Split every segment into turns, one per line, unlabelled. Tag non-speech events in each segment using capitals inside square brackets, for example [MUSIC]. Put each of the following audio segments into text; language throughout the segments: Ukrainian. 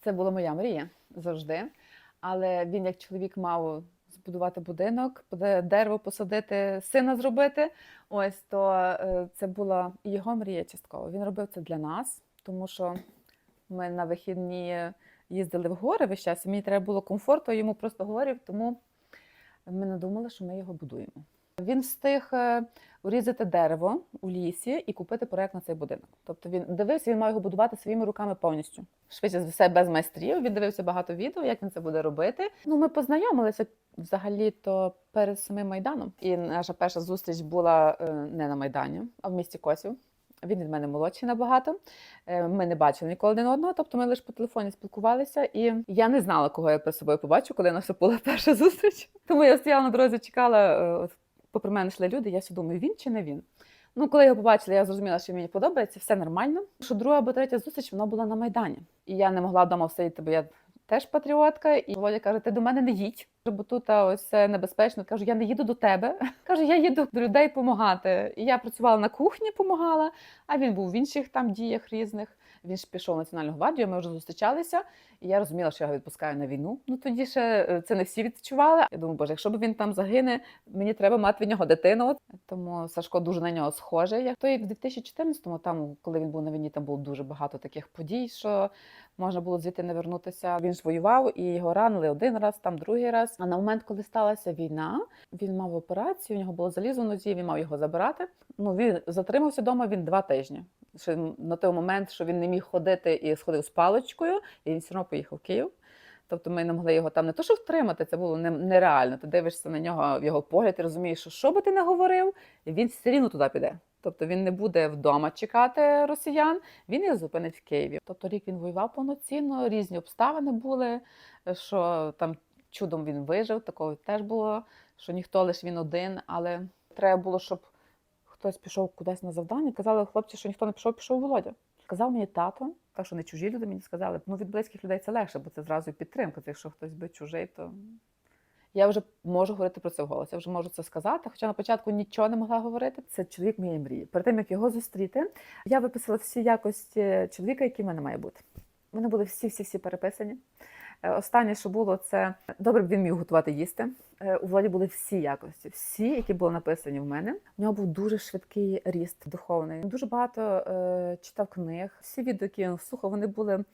Це була моя мрія завжди. Але він, як чоловік, мав збудувати будинок, дерево посадити, сина зробити. Ось то е, це була його мрія частково. Він робив це для нас, тому що ми на вихідні їздили в гори весь час, і мені треба було комфорту, йому просто говорив, тому ми надумали, що ми його будуємо. Він встиг е, урізати дерево у лісі і купити проект на цей будинок. Тобто він дивився, він мав його будувати своїми руками повністю. Швидше за все, без майстрів. Він дивився багато відео, як він це буде робити. Ну, ми познайомилися взагалі то перед самим майданом. І наша перша зустріч була е, не на майдані, а в місті Косів. Він від мене молодший набагато. Е, Ми не бачили ніколи один одного, тобто ми лише по телефоні спілкувалися, і я не знала, кого я перед собою побачу, коли наша була перша зустріч. Тому я стояла на дорозі, чекала. е, попри мене йшли люди. Я думаю, він чи не він. Ну, коли його побачила, я зрозуміла, що мені подобається, все нормально. Що друга або третя зустріч вона була на майдані, і я не могла вдома всидіти, бо я теж патріотка. І Володя каже: ти до мене не їдь. Бо тут ось небезпечно. Кажу, я не їду до тебе. [LAUGHS] Кажу, я їду до людей допомагати. І я працювала на кухні, допомагала, а він був в інших там діях різних. Він ж пішов в Національну гвардію, ми вже зустрічалися, і я розуміла, що я його відпускаю на війну. Ну тоді ще е, це не всі відчували. Я думаю, боже, якщо б він там загине, мені треба мати від нього дитину. Тому Сашко дуже на нього схожий. Як той в 2014-му, там, коли він був на війні, там було дуже багато таких подій, що можна було звідти не вернутися. Він ж воював і його ранили один раз, там другий раз. А на момент, коли сталася війна, він мав операцію, у нього було залізо в нозі, він мав його забирати. Ну він затримався вдома він два тижні. Що на той момент, що він не міг ходити і сходив з паличкою, і він все одно поїхав в Київ. Тобто ми не могли його там не то, що втримати, це було нереально. Ти дивишся на нього в його погляд і розумієш, що що би ти не говорив, він все рівно туди піде. Тобто він не буде вдома чекати росіян, він їх зупинить в Києві. Тобто рік він воював повноцінно, різні обставини були, що там чудом він вижив, такого теж було, що ніхто лише він один, але треба було, щоб хтось пішов кудись на завдання. Казали хлопці, що ніхто не пішов, пішов Володя. Сказав мені тато, так що не чужі люди мені сказали. Ну від близьких людей це легше, бо це зразу підтримка. Якщо хтось би чужий, то я вже можу говорити про це вголос. Я вже можу це сказати. Хоча на початку нічого не могла говорити. Це чоловік моєї мрії. Перед тим як його зустріти, я виписала всі якості чоловіка, який в мене має бути. Вони були всі, всі, всі переписані. Е, Останнє, що було, це добре б він міг готувати їсти. Е, У Владі були всі якості, всі, які були написані в мене. У нього був дуже швидкий ріст духовний. Дуже багато е, читав книг. Всі відео, які він слухав, вони були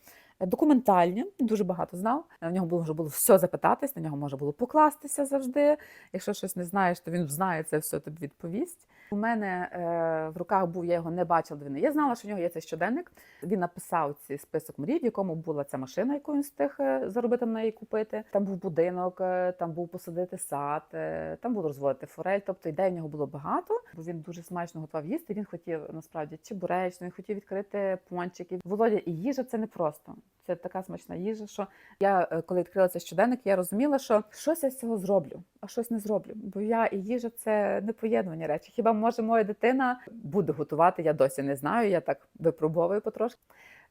е, документальні. Дуже багато знав. В нього було було все запитатись, на нього можна було покластися завжди. Якщо щось не знаєш, то він знає це все тобі відповість. У мене е, в руках був, я його не бачила до. Я знала, що в нього є цей щоденник. Він написав цей список мрій, в якому була ця машина, яку він встиг е, заробити на неї купити. Там був будинок, е, там був посадити сад, е, там було розводити форель. Тобто ідей в нього було багато, бо він дуже смачно готував їсти. Він хотів насправді чебуречну, він хотів відкрити пончики. Володя і їжа це не просто. Це така смачна їжа, що я, е, коли відкрила цей щоденник, я розуміла, що щось я з цього зроблю, а щось не зроблю. Бо я і їжа це не поєднувані речі. Хіба може моя дитина буде готувати? Я досі не знаю. Я так випробовую потрошки.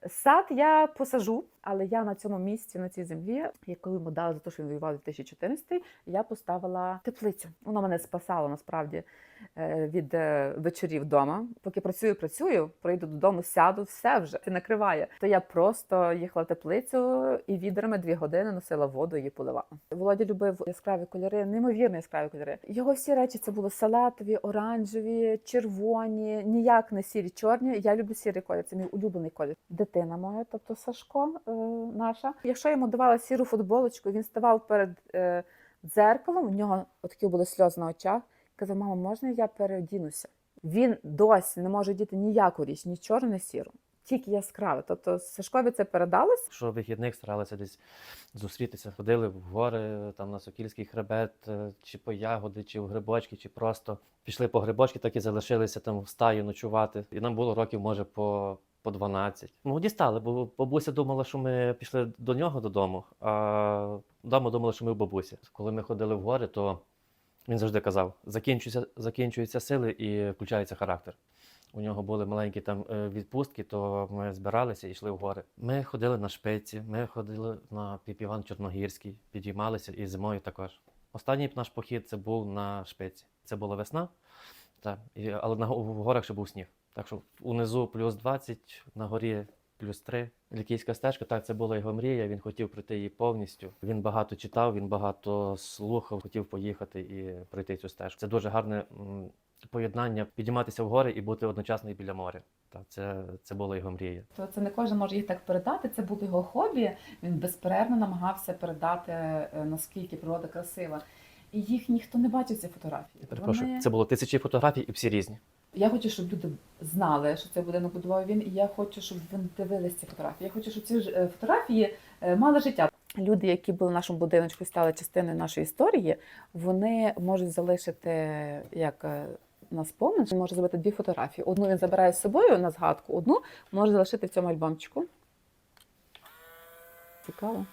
Сад я посажу, але я на цьому місці, на цій землі, яку йому дали за те, що він воював 2014, я поставила теплицю. Вона мене спасала насправді від е, вечорів вдома. Поки працюю, працюю, прийду додому, сяду, все вже і накриває. То я просто їхала в теплицю і відрами дві години носила воду і поливала. Володя любив яскраві кольори, неймовірно яскраві кольори. Його всі речі це були салатові, оранжеві, червоні, ніяк не сірі, чорні. Я люблю сірий колір, це мій улюблений колір. Дитина моя, тобто Сашко е, наша. Якщо йому давала сіру футболочку, він ставав перед е, дзеркалом. У нього такі були сльози на очах. Казав, мама, можна я переодінуся? Він досі не може діти ніяку річ, ні чорну, ні сіру. Тільки яскраве. Тобто Сашкові це передалось.
Що вихідних старалися десь зустрітися, ходили в гори, там на Сокільський хребет, е, чи по ягоди, чи в грибочки, чи просто пішли по грибочки, так і залишилися там в стаї ночувати. І нам було років, може, по, по 12. Ну, дістали, бо бабуся думала, що ми пішли до нього додому, а вдома думали, що ми в бабусі. Коли ми ходили в гори, то він завжди казав: закінчуються, закінчуються сили і включається характер. У нього були маленькі там е, відпустки, то ми збиралися і йшли в гори. Ми ходили на шпиці, ми ходили на Піпіван Чорногірський, підіймалися і зимою також. Останній наш похід це був на шпиці. Це була весна, та, і, але на, в горах ще був сніг. Так що унизу плюс 20, на горі плюс 3. Лікійська стежка, так, це була його мрія. Він хотів пройти її повністю. Він багато читав, він багато слухав, хотів поїхати і пройти цю стежку. Це дуже гарне поєднання підійматися в гори і бути одночасно і біля моря. Так, це, це була його мрія.
То це не кожен може їх так передати. Це було його хобі. Він безперервно намагався передати, е, наскільки природа красива. І їх ніхто не бачив ці фотографії.
Перепрошую,
Вони-
це було тисячі фотографій і всі різні.
Я хочу, щоб люди знали, що цей будинок будував він, і я хочу, щоб вони дивилися ці фотографії. Я хочу, щоб ці е, фотографії е, мали життя. Люди, які були в нашому будиночку стали частиною нашої історії, вони можуть залишити як е, на спомин, він може зробити дві фотографії. Одну він забирає з собою на згадку, одну може залишити в цьому альбомчику. Цікаво.